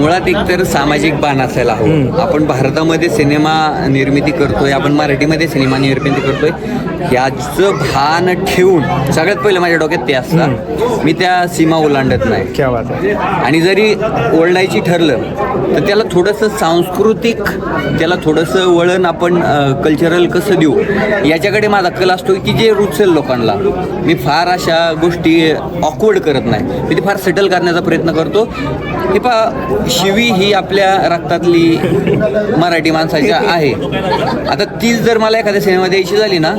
मुळात एकतर सामाजिक बाण असायला हवं. आपण भारतामध्ये सिनेमा निर्मिती करतोय आपण मराठीमध्ये सिनेमा निर्मिती करतोय. याचं भान ठेवून सगळ्यात पहिलं माझ्या डोक्यात ते असतं. मी त्या सीमा ओलांडत नाही. आणि जरी ओरडायची ठरलं तर त्याला थोडंसं सांस्कृतिक त्याला थोडंसं वळण आपण कल्चरल कसं देऊ याच्याकडे माझा कल असतो की जे रुचेल लोकांना. मी फार अशा गोष्टी ऑकवर्ड करत नाही. मी ते फार सेटल करण्याचा प्रयत्न करतो. हे पा शिवी ही आपल्या रक्तातली मराठी माणसाच्या आहे. आता तीच जर मला एखाद्या सिनेमा द्यायची झाली ना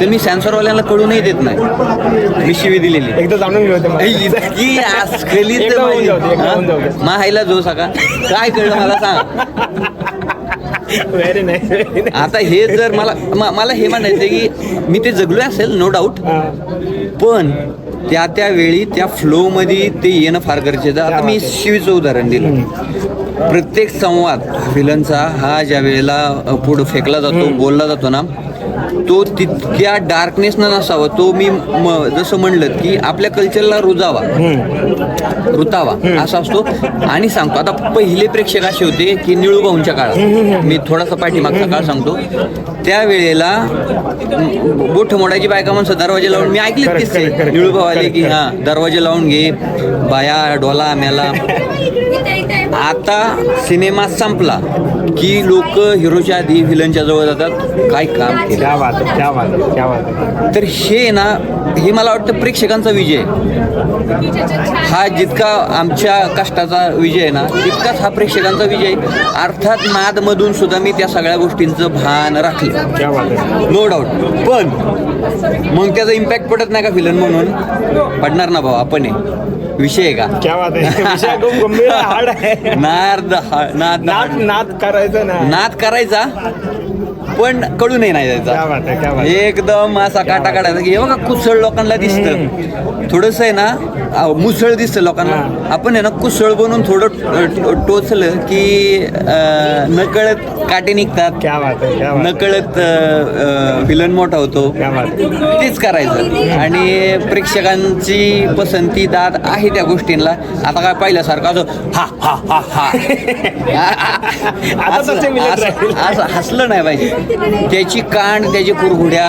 तर मी सॅन्सरवाल्यांना कळूनही देत नाही. मी शिवी दिलेली. एकदा जाणून घेऊ. माहायला जो सका. काय कळलं मला सांग. आता हे जर मला मला हे म्हणायचं की मी ते जगलोय असेल नो डाऊट पण त्या त्या वेळी त्या फ्लो मध्ये ते येणं फार गरजेचं आहे. आता मी शिवीचं उदाहरण दिलं. प्रत्येक संवाद विलनचा हा ज्या वेळेला पुढं फेकला जातो बोलला जातो ना तो तितक्या डार्कनेसनं नसावा तो मी जसं म्हणलं की आपल्या कल्चरला रुजावा. रुतावा. असा असतो. आणि सांगतो आता पहिले प्रेक्षक असे होते की निळूभाऊंच्या काळात. मी थोडासा पाठीमागचा काळ सांगतो. त्यावेळेला बोट मोडायची बायका माणसं दरवाजे लावून मी ऐकले किस्से. correct. निळूभाऊ आले की हा दरवाजे लावून घे बाया डोला मेला आता सिनेमा संपला की लोक हिरोच्या आधी व्हिलनच्या जवळ जातात. काय काम केलं क्या बात आहे क्या बात आहे क्या बात आहे तर हे ना हे मला वाटतं प्रेक्षकांचा विजय. हा जितका आमच्या कष्टाचा विजय आहे ना तितकाच हा प्रेक्षकांचा विजय. अर्थात नादमधून सुद्धा मी त्या सगळ्या गोष्टींचं भान राखलं. आहे नो डाऊट पण मग त्याचा इम्पॅक्ट पडत नाही का विलन म्हणून? पडणार ना भाऊ आपण आहे. विषय आहे का? क्या बात आहे विषय खूप गंभीर हार्ड आहे. नाद हा- नाद नाद नाद करायचं ना. नाद करायचा? पण कळूनही नाही क्या जायचा बात आहे क्या बात आहे. एकदम असा काटा काढायचा की हे बघा कुसळ लोकांना दिसतं. थोडस आहे ना मुसळ दिसतं लोकांना. आपण आहे ना कुसळ बनून थोडं ट- टोचलं की अ, नकळत काटे निघतात. क्या बात आहे क्या बात आहे. नकळत विलन मोठा होतो. क्या बात आहे. तेच करायचं. आणि प्रेक्षकांची पसंती दाद आहे त्या गोष्टींना. आता काय पाहिल्यासारखं असं हा हा हा हा. आता तसे विलन असं- राहील. असं हसलं नाही पाहिजे. त्याची कान त्याची कुरघुड्या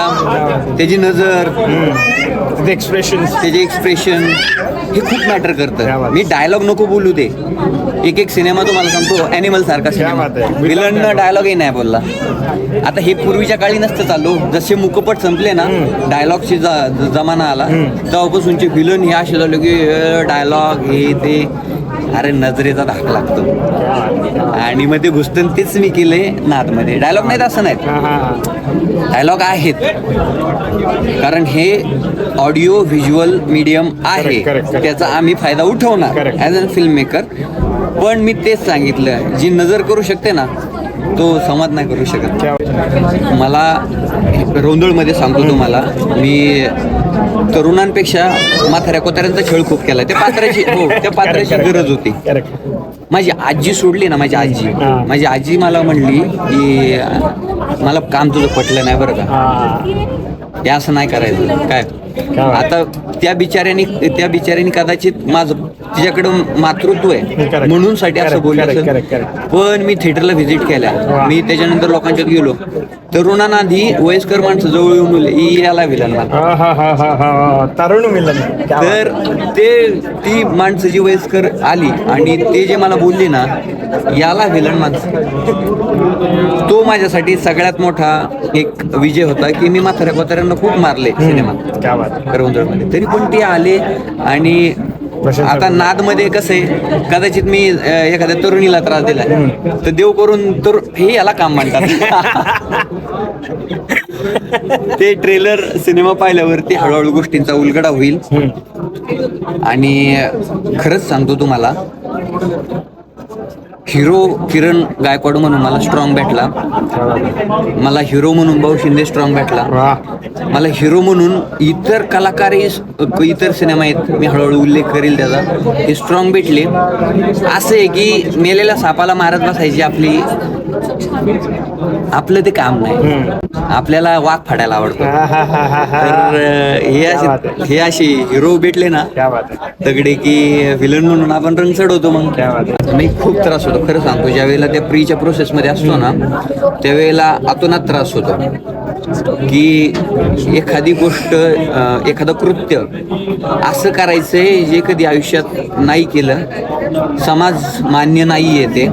त्याची नजर एक्सप्रेशन त्याचे एक्सप्रेशन हे खूप मॅटर करतं. मी डायलॉग नको बोलू दे. एक एक सिनेमा तुम्हाला सांगतो ॲनिमल सारखा क्या बात आहे. विलन डायलॉगही नाही बोलला. आता हे पूर्वीच्या काळी नसतं चालू. जसे मुकपट संपले ना डायलॉगची जमाना आला तेव्हापासूनचे विलन हे असे झाले की डायलॉग हे ते. अरे नजरेचा धाक लागतो. आणि मग ते घुसतं तेच मी केले नादमध्ये. डायलॉग नाहीत असं नाहीत. डायलॉग आहेत. कारण हे ऑडिओ व्हिज्युअल मीडियम आहे. त्याचा आम्ही फायदा उठवणार. ॲज अ फिल्म मेकर पण मी तेच सांगितलं जी नजर करू शकते ना तो संवाद नाही करू शकत. मला रोंदळमध्ये सांगतो तुम्हाला. मी तरुणांपेक्षा म्हाताऱ्या कोताऱ्यांचा छळ खूप केला. त्या पात्राची हो त्या पात्राची गरज होती. माझी आजी सोडली ना माझी आजी. माझी आजी मला म्हणली की मला काम तुझं पटलं नाही बरं का. हा असं नाही करायचं. काय? आता त्या बिचाऱ्याने त्या बिचाऱ्याने कदाचित माझं तिच्याकडं मातृत्व आहे. म्हणून साठी असं बोललं. पण मी थिएटरला व्हिजिट केल्या. मी त्याच्यानंतर लोकांच्यात गेलो. तरुणांना आधी वयस्कर माणसं जवळ येऊन बोलले, "ई, याला विलन तरुण मिलन. तर ते ती माणसं जी वयस्कर आली आणि ते जे मला बोलली ना याला विलन माणसं. तो माझ्यासाठी सगळ्यात मोठा एक विजय होता की मी म्हाताऱ्या कोताऱ्यांना खूप मारले सिनेमात. आहे. करवंदळमध्ये तरी पण ते आले आणि आता नादमध्ये कसं आहे कदाचित मी एखाद्या तरुणीला त्रास दिला तर देव करून तर हे याला काम म्हणतात. ते ट्रेलर सिनेमा पाहिल्यावरती हळूहळू गोष्टींचा उलगडा होईल. आणि खरंच सांगतो तुम्हाला हिरो किरण गायकवाड म्हणून मला स्ट्रॉंग भेटला. मला हिरो म्हणून भाऊ शिंदे स्ट्रॉंग भेटला. मला हिरो म्हणून इतर कलाकारही इतर सिनेमा आहेत मी हळूहळू उल्लेख करेल त्याचा. हे स्ट्रॉंग भेटले. असं आहे की मेलेल्या सापाला मारत बसायची आपली आपलं ते काम नाही. आपल्याला वाघ फाडायला आवडतो. हा, हा, हा. तर अं, क्या बात असे असे हिरो भेटले ना क्या बात आहे. तगडे की विलन म्हणून आपण रंग चढवतो मग. क्या बात आहे. मी खूप त्रास होतो खरं सांगतो ज्या वेळेला त्या प्रीच्या प्रोसेसमध्ये असतो ना त्यावेळेला अतोनात त्रास होतो. की एखादी गोष्ट एखादं कृत्य असं करायचंय जे कधी आयुष्यात नाही केलं समाज मान्य नाही आहे ते.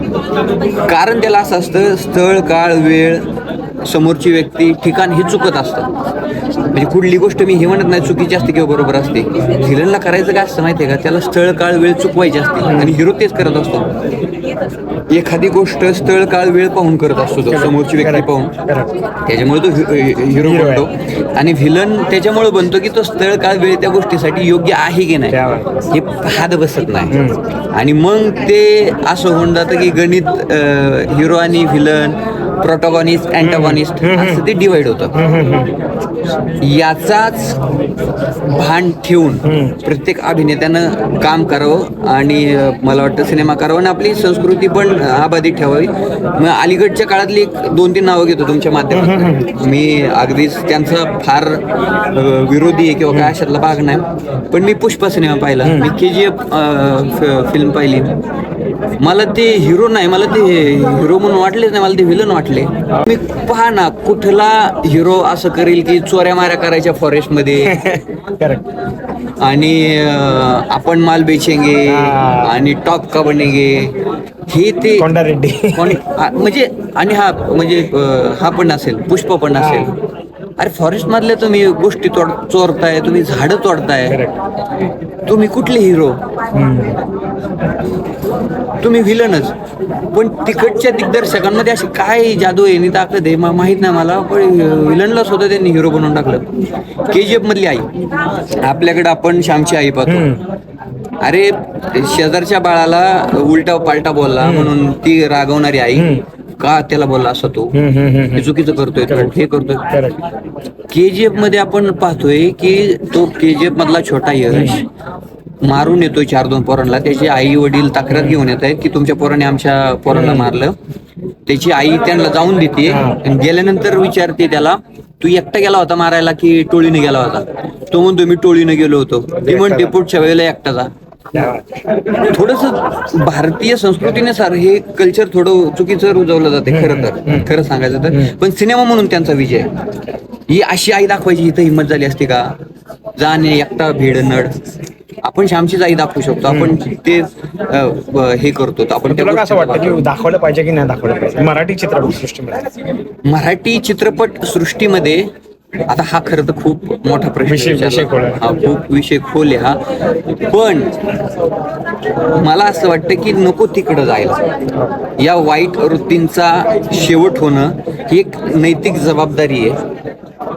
कारण त्याला असं असतं स्थळ काळ वेळ समोरची व्यक्ती ठिकाण हे चुकत असतं. म्हणजे कुठली गोष्ट मी हे म्हणत नाही चुकीची असते किंवा बरोबर असते. व्हिलनला करायचं काय असतं माहितीये का? त्याला स्थळ काळ वेळ चुकवायची असते. आणि हिरो तेच करत असतो. एखादी गोष्ट स्थळ काळ वेळ पाहून करत असतो तो समोरची व्यक्ती पाहून. त्याच्यामुळे तो हिरो बनतो. आणि व्हिलन त्याच्यामुळे बनतो की तो स्थळ काळ वेळ त्या गोष्टीसाठी योग्य आहे की नाही. हे हात बसत नाही. आणि मग ते असं होऊन जातं की गणित हिरो आणि व्हिलन प्रोटॉगॉनिस्ट अँटॉगॉनिस्ट असं ते डिवाइड होतं. याचाच भान ठेवून प्रत्येक अभिनेत्यानं काम करावं आणि मला वाटतं सिनेमा करावं आणि आपली संस्कृती पण आबाधित ठेवावी. मग अलीकडच्या काळातली एक दोन तीन नावं घेतो तुमच्या माध्यमातून. मी अगदीच त्यांचा फार विरोधी आहे किंवा काय अशातला भाग नाही. पण मी पुष्पा सिनेमा पाहिला. मी के जी एफ फिल्म पाहिली. मला ते हिरो नाही मला ते हिरो म्हणून वाटलेच नाही मला ते विलन वाटले. मी पहा ना कुठला हिरो असं करेल की चोऱ्या माऱ्या करायच्या फॉरेस्टमध्ये करेक्ट आणि अं, आपण माल बेचेंगे. आणि टॉप का बनेगे? हे ते कोंडा रेड्डी. कोणी आ- म्हणजे आणि हा म्हणजे अं, हा पण असेल पुष्प पण असेल. अरे फॉरेस्ट मधल्या तुम्ही गोष्टी चोरताय तुम्ही झाडं तोडताय. तुम्ही कुठले हिरो तुम्ही विलनच पण तिकडच्या दिग्दर्शकांमध्ये अशी काय जादू आहे? आणि ताकद आहे माहीत नाही मला पण विलनला सुद्धा त्यांनी हिरो बनवून टाकलं. के जी एफ मधली आई. आपल्याकडे आपण श्यामची आई पाहतो. अरे शेजारच्या बाळाला उलटा पालटा बोलला म्हणून ती रागवणारी आई. का त्याला बोलला असं तो? हे चुकीचं करतोय तो, हे करतोय. करेक्ट के जी एफमध्ये आपण पाहतोय की तो के जी एफ मधला छोटा यश मारून येतोय चार दोन पोरांना. त्याचे आई वडील तक्रार घेऊन येत आहेत की तुमच्या पोराने आमच्या पोराला मारलं. त्याची आई त्यांना जाऊन देते आणि गेल्यानंतर विचारते त्याला तू एकटा गेला होता मारायला की टोळीने गेला होता? तो म्हणतो मी टोळीने गेलो होतो. ती म्हणते पुढच्या वेळेला एकटा जा. थोडस भारतीय संस्कृतीने सर हे कल्चर थोडं चुकीचं रुजवलं जाते खरं तर. खरं सांगायचं तर. पण सिनेमा म्हणून त्यांचा विजय. ही अशी आई दाखवायची इथं हिंमत झाली असती का? जाणे एकटा भेड नड. आपण श्यामचीच आई दाखवू शकतो. आपण ते हे करतो. आपण तुला गोष्टी वाटतं की दाखवलं पाहिजे की नाही दाखवलं पाहिजे? मराठी चित्रपट सृष्टीमध्ये. मराठी चित्रपट सृष्टीमध्ये आता हा खरं तर खूप मोठा प्रश्न. हा खूप विषय खोल आहे हा. पण मला असं वाटतं की नको तिकडं जायला. या वाईट वृत्तींचा शेवट होणं ही एक नैतिक जबाबदारी आहे.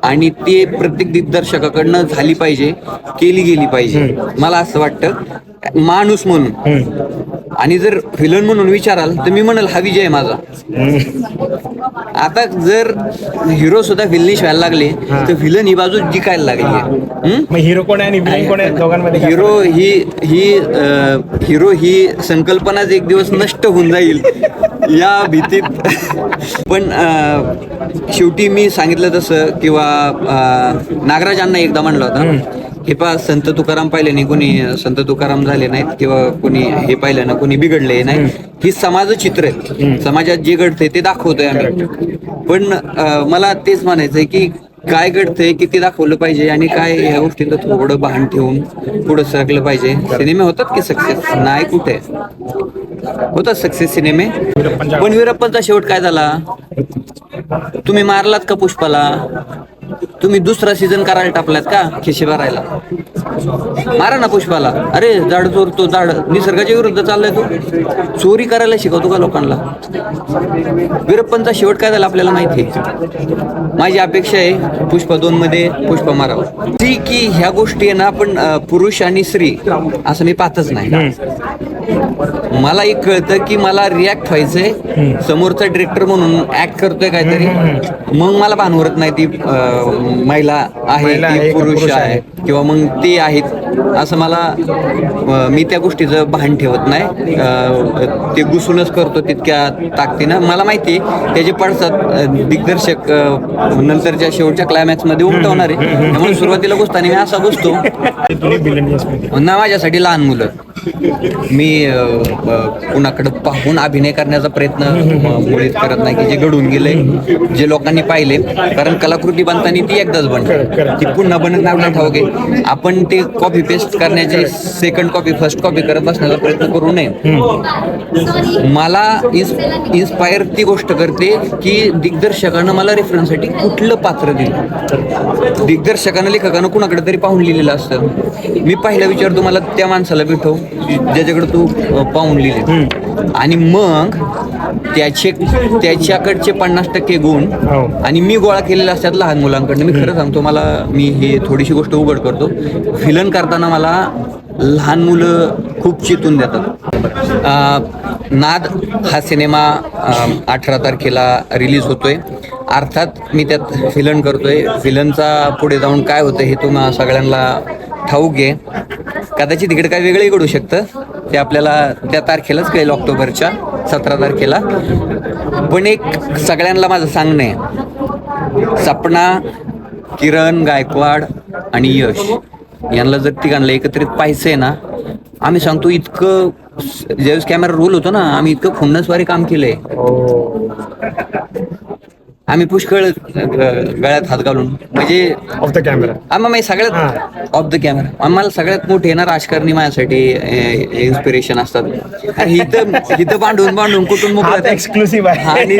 आणि ते प्रत्येक दिग्दर्शकाकडनं झाली पाहिजे केली गेली पाहिजे. मला असं वाटतं माणूस म्हणून. आणि जर विलन म्हणून विचाराल तर मी म्हणाल हा विजय आहे माझा. आता जर हिरो सुद्धा विलनिश व्हायला लागले तर विलन ही बाजू जिकायला लागली हिरो कोण आहे आणि विलन कोण आहे दोघांमध्ये काय हिरो ही ही हिरो ही संकल्पनाच एक दिवस नष्ट होऊन जाईल. या भीतीत. पण शेवटी मी सांगितलं तसं किंवा नागराजांना एकदा म्हणलं होतं. हे पहा संत तुकाराम पाहिले नाही कोणी संत तुकाराम झाले नाहीत किंवा कोणी हे पाहिलं ना कोणी बिघडले नाही ही समाज चित्र आहेत समाजात जे घडतंय ते दाखवतोय आम्ही. पण मला तेच म्हणायचंय की काय घडतंय किती दाखवलं पाहिजे आणि काय ह्या गोष्टींचं थोडं भान ठेवून पुढे सरकलं पाहिजे. सिनेमे होतात की सक्सेस नाही कुठे? होतात सक्सेस सिनेमे. पण वीरप्पनचा शेवट काय झाला? तुम्ही मारलात का पुष्पाला? तुम्ही दुसरा सीझन करायला टाकलात का खिशी भरायला? मारा ना पुष्पाला. अरे झाड चोरतो झाड निसर्गाच्या विरुद्ध चाललाय तो. चोरी करायला शिकवतो का लोकांना? वीरप्पांचा शेवट काय झाला आपल्याला माहिती आहे? माझी अपेक्षा आहे पुष्पा दोन मध्ये पुष्पा मारावं. ती की ह्या गोष्टी आहे ना आपण पुरुष आणि स्त्री असं मी पाहतच नाही. मला एक कळतं की मला रिॲक्ट व्हायचंय. समोरचा डिरेक्टर म्हणून ऍक्ट करतोय काहीतरी. मग मला भान उरत नाही ती महिला आहे ती पुरुष आहे? किंवा मग ते आहेत. असं मला मी त्या गोष्टीचं भान ठेवत नाही. ते घुसूनच करतो तितक्या ताकदीनं. मला माहिती त्याचे पडसाद दिग्दर्शक नंतरच्या शेवटच्या क्लायमॅक्समध्ये उमटवणार आहे त्यामुळे सुरुवातीला घुसताना मी असा घुसतो ना माझ्यासाठी लहान मुलं. मी कुणाकडे पाहून अभिनय करण्याचा प्रयत्न अ, मुळीच करत नाही. की जे घडून गेले जे लोकांनी पाहिले कारण कलाकृती बनताना ती एकदाच बनते ती पुन्हा बनत नाही ठाऊक आहे आपण ते कॉपी पेस्ट करण्याचे सेकंड कॉपी फर्स्ट कॉपी करत बसण्याचा प्रयत्न करू नये. मला इन्स्पायर ती गोष्ट करते की दिग्दर्शकानं मला रेफरन्ससाठी कुठलं पात्र दिलं? दिग्दर्शकानं लेखकानं कुणाकडे तरी पाहून लिहिलेलं असतं. मी पहिला विचारतो मला त्या माणसाला भेटव. ज्याच्याकडे तू पाहून लिहिले. आणि मग त्याचे त्याच्याकडचे पन्नास टक्के गुण हो. आणि मी गोळा केलेले असतात लहान मुलांकडनं. मी खरं सांगतो मला मी ही थोडीशी गोष्ट उघड करतो. फिलन करताना मला लहान मुलं खूप चितून देतात. नाद हा सिनेमा अठरा तारखेला रिलीज होतोय. अर्थात मी त्यात फिलन करतोय. फिलनचा पुढे जाऊन काय होतं हे तुम्हा सगळ्यांना ठाऊक आहे. कदाचित इकडे काय वेगळंही घडू शकतं. ते आपल्याला त्या तारखेलाच कळेल ऑक्टोबरच्या सतरा तारखेला. पण एक सगळ्यांना माझं सांगणं आहे. सपना किरण गायकवाड आणि यश यांना जर तिघांना एकत्रित पाहिजे आहे ना आम्ही सांगतो इतकं ज्यावेळेस कॅमेरा रोल होतो ना आम्ही इतकं खुन्नसवारी काम केलंय. हो. आम्ही पुष्कळ गळ्यात हात घालून म्हणजे ऑफ द कॅमेरा आम्हा सगळ्यात ऑफ द कॅमेरा आम्हाला सगळ्यात मोठे ना राजकारणी माझ्यासाठी इन्स्पिरेशन असतात. आणि इथं इथं बांधून बांधून कुठून मोकळं एक्सक्लुसिव्ह आहे.